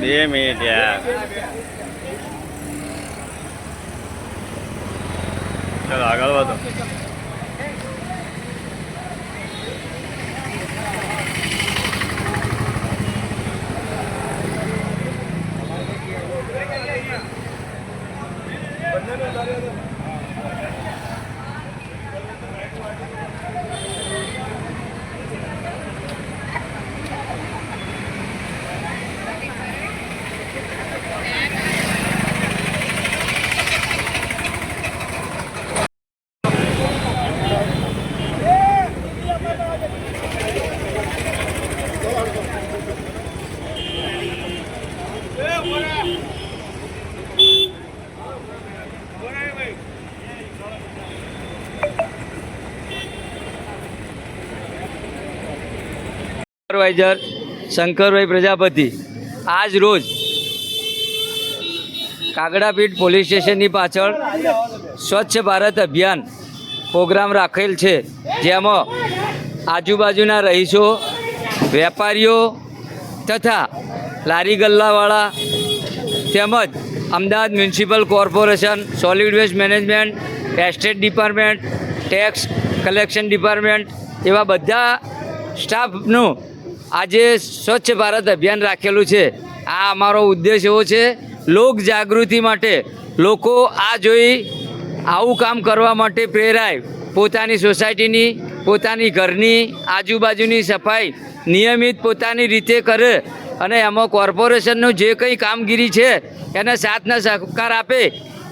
બે મિનિટ યાર. ચાલો આગળ વધો. સુપરવાઇઝર શંકરભાઈ પ્રજાપતિ. આજ રોજ કાગડાપીઠ પોલીસ સ્ટેશનની પાછળ સ્વચ્છ ભારત અભિયાન પ્રોગ્રામ રાખેલ છે. જેમાં આજુબાજુના રહીશો, વેપારીઓ તથા લારી ગલ્લાવાળા તેમજ Ahmedabad municipal corporation solid waste management estate department tax collection department એવા બધા સ્ટાફનું આજે સ્વચ્છ ભારત અભિયાન રાખેલું છે. આ અમારો ઉદ્દેશ એવો છે, લોક જાગૃતિ માટે લોકો આ જોઈ આવું કામ કરવા માટે પ્રેરાય. પોતાની સોસાયટીની, પોતાની ઘરની આજુબાજુની સફાઈ નિયમિત પોતાની રીતે કરે અને એમાં કોર્પોરેશનનું જે કંઈ કામગીરી છે, એને સાથના સહકાર આપે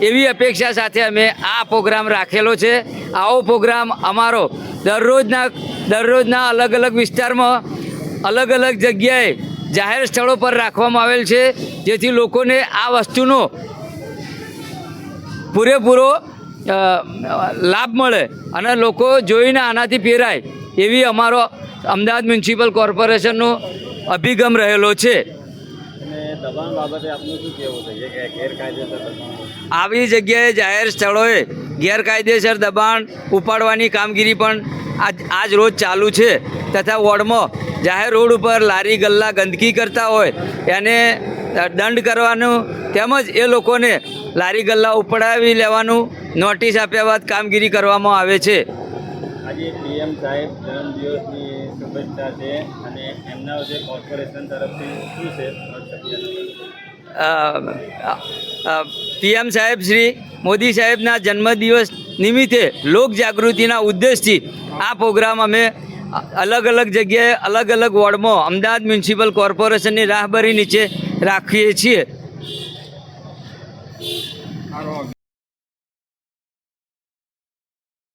એવી અપેક્ષા સાથે અમે આ પ્રોગ્રામ રાખેલો છે. આવો પ્રોગ્રામ અમારો દરરોજના દરરોજના અલગ અલગ વિસ્તારમાં અલગ અલગ જગ્યાએ જાહેર સ્થળો પર રાખવામાં આવેલ છે જેથી લોકોને આ વસ્તુનો પૂરેપૂરો લાભ મળે અને લોકો જોઈને આનાથી પહેરાય એવી અમારો અમદાવાદ મ્યુનિસિપલ કોર્પોરેશનનો અભિગમ રહેલો છે. આવી જગ્યાએ જાહેર સ્થળોએ ગેરકાયદેસર દબાણ ઉપાડવાની કામગીરી પણ આજ આજ રોજ ચાલુ છે. તથા વોર્ડમાં જાહેર રોડ ઉપર લારી ગલ્લા ગંદકી કરતા હોય એને દંડ કરવાનું તેમજ એ લોકોને લારી ગલ્લા ઉપડાવી લેવાનું નોટિસ આપ્યા બાદ કામગીરી કરવામાં આવે છે. આજે પીએમ સાહેબ જન્મદિવસની શુભેચ્છા છે અને એમના જે કોર્પોરેશન તરફથી શું છે? પીએમ સાહેબ શ્રી મોદી સાહેબના જન્મદિવસ નિમિત્તે લોક જાગૃતિના ઉદ્દેશથી આ પ્રોગ્રામ અમે અલગ અલગ જગ્યાએ અલગ અલગ વોર્ડમાં અમદાવાદ મ્યુનિસિપલ કોર્પોરેશનની રાહબરી નીચે રાખીએ છીએ.